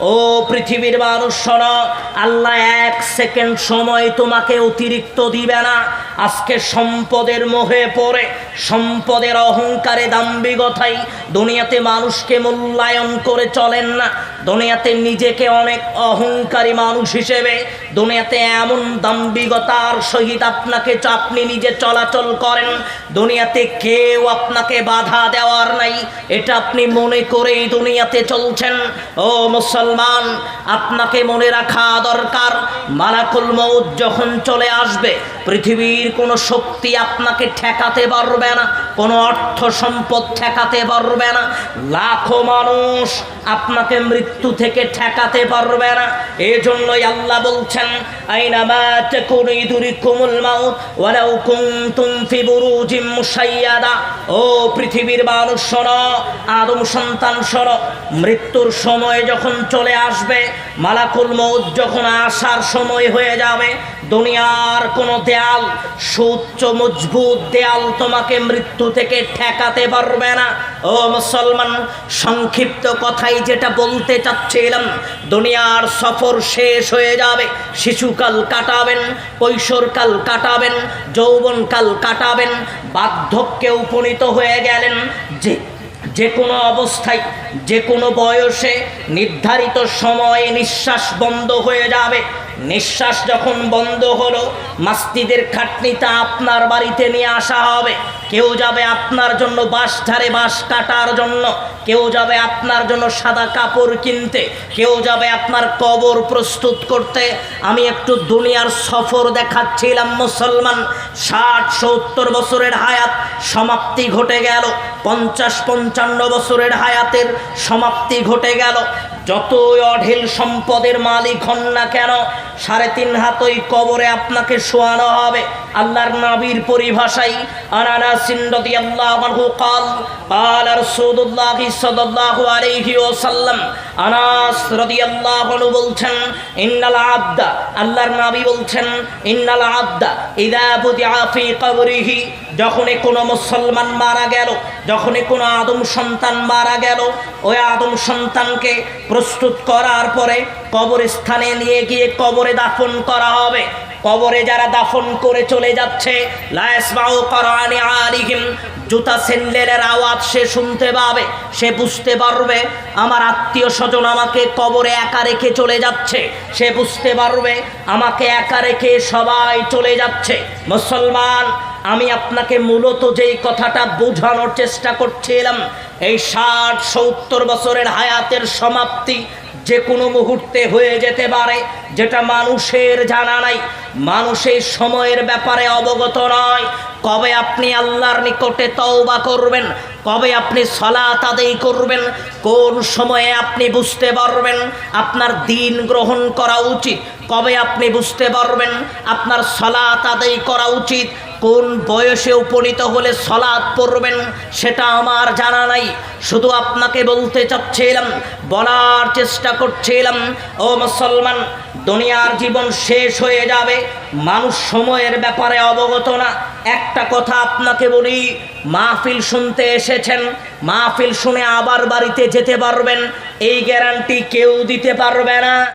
ও পৃথিবীর মানুষ শোনো আল্লাহ এক সেকেন্ড সময় তোমাকে অতিরিক্ত দিবে না। আজকে সম্পদের মোহে পড়ে, সম্পদের অহংকারে দাম্বিকতাই দুনিয়াতে মানুষকে মূল্যায়ন করে চলেন না। দুনিয়াতে নিজেকে অনেক অহংকারী মানুষ হিসেবে দুনিয়াতে এমন দাম্বিকতার সহিত আপনাকে আপনি নিজে চলাচল করেন। দুনিয়াতে কেউ আপনাকে বাধা দেওয়ার নাই, এটা আপনি মনে করেই দুনিয়াতে চলছেন। ও মুসলমান, আপনাকে মনে রাখা দরকার। মালাকুল মৌত যখন চলে আসবে পৃথিবীর কোনো শক্তি আপনাকে ঠেকাতে পারবে না, কোনো অর্থ সম্পদ ঠেকাতে পারবে না। লাখো মানুষ আপনাকে মৃত্যু থেকে ঠেকাতে পারবে না। এই জন্যই আল্লাহ বলছেন, আইনা মা তাকুনু ইদরিকুমুল মাউত, ওয়ালাউ কুনতুম ফি বুরুজিম মুশাইয়াদা। ও পৃথিবীর মানুষ, শোনো, আদম সন্তান, শোনো, মৃত্যুর সময় যখন চলে আসবে, মালাকুল মৌত যখন আসার সময় হয়ে যাবে, দুনিয়ার কোনো দেয়াল সুচ্চ মজবুত দেয়াল তোমাকে মৃত্যু থেকে ঠেকাতে পারবে না। ও মুসলমান, সংক্ষিপ্ত কথাই যেটা বলতে চাচ্ছিলাম, দুনিয়ার সফর শেষ হয়ে যাবে, শিশুকাল কাটাবেন, কৈশোরকাল কাটাবেন, যৌবনকাল কাটাবেন, বার্ধক্যে উপনীত হয়ে গেলেন যে যে কোনো অবস্থায় যে কোনো বয়সে নির্ধারিত সময়ে নিঃশ্বাস বন্ধ হয়ে যাবে। নিঃশ্বাস যখন বন্ধ হলো মাস্তিদের খাটনিটা আপনার বাড়িতে নিয়ে আসা হবে। কেউ যাবে আপনার জন্য বাঁশ ধারে বাঁশ কাটার জন্য, কেউ যাবে আপনার জন্য সাদা কাপড় কিনতে, কেউ যাবে আপনার কবর প্রস্তুত করতে। আমি একটু দুনিয়ার সফর দেখাচ্ছিলাম মুসলমান। ষাট, সত্তর বছরের হায়াত সমাপ্তি ঘটে গেল। পঞ্চাশ, পঞ্চান্ন বছরের হায়াতের সমাপ্তি ঘটে গেল। যতই অঢেল সম্পদের মালিক হন না কেন সাড়ে তিন হাতই কবরে আপনাকে শোয়ানো হবে আল্লাহর নবীর পরিভাষাই আনানা সিন্নতি আল্লাহ কাল قال رسول الله صلى الله عليه وسلم আনাস রাদিয়াল্লাহু আনহু বলছেন ইন্নাল আবদা আল্লাহর নবী বলছেন ইন্নাল আবদা ইদা বুদিআ ফি কবরিহি যখনই কোনো মুসলমান মারা গেল যখনই কোনো আদম সন্তান মারা গেল, ওই আদম সন্তানকে প্রস্তুত করার পরে কবরস্থানে নিয়ে গিয়ে কবরে দাফন করা হবে। কবরে যারা দাফন করে চলে যাচ্ছে জুতা সেন্ডেলের আওয়াজ সে শুনতে পাবে, সে বুঝতে পারবে, আমার আত্মীয় স্বজন আমাকে কবরে একা রেখে চলে যাচ্ছে। সে বুঝতে পারবে, আমাকে একা রেখে সবাই চলে যাচ্ছে। মুসলমান আমি আপনাকে মূলত যেই কথাটা বোঝানোর চেষ্টা করছিলাম, এই ষাট সত্তর বছরের হায়াতের সমাপ্তি যে কোনো মুহূর্তে হয়ে যেতে পারে, যেটা মানুষের জানা নাই। মানুষের সময়ের ব্যাপারে অবগত নয়। কবে আপনি আল্লাহর নিকটে তওবা করবেন? কবে আপনি সলাত আদায় করবেন? কোন সময়ে আপনি বুঝতে পারবেন আপনার দিন গ্রহণ করা উচিত? কবে আপনি বুঝতে পারবেন আপনার সলাত আদায় করা উচিত? কোন বয়সে উপনীত হলে সলাদ পড়বেন সেটা আমার জানা নাই। শুধু আপনাকে বলতে চাচ্ছিলাম, বলার চেষ্টা করছিলাম, ও মুসলমান, দুনিয়ার জীবন শেষ হয়ে যাবে, মানুষ সময়ের ব্যাপারে অবগত না। একটা কথা আপনাকে বলি, মাহফিল শুনতে এসেছেন, মাহফিল শুনে আবার বাড়িতে যেতে পারবেন, এই গ্যারান্টি কেউ দিতে পারবে না।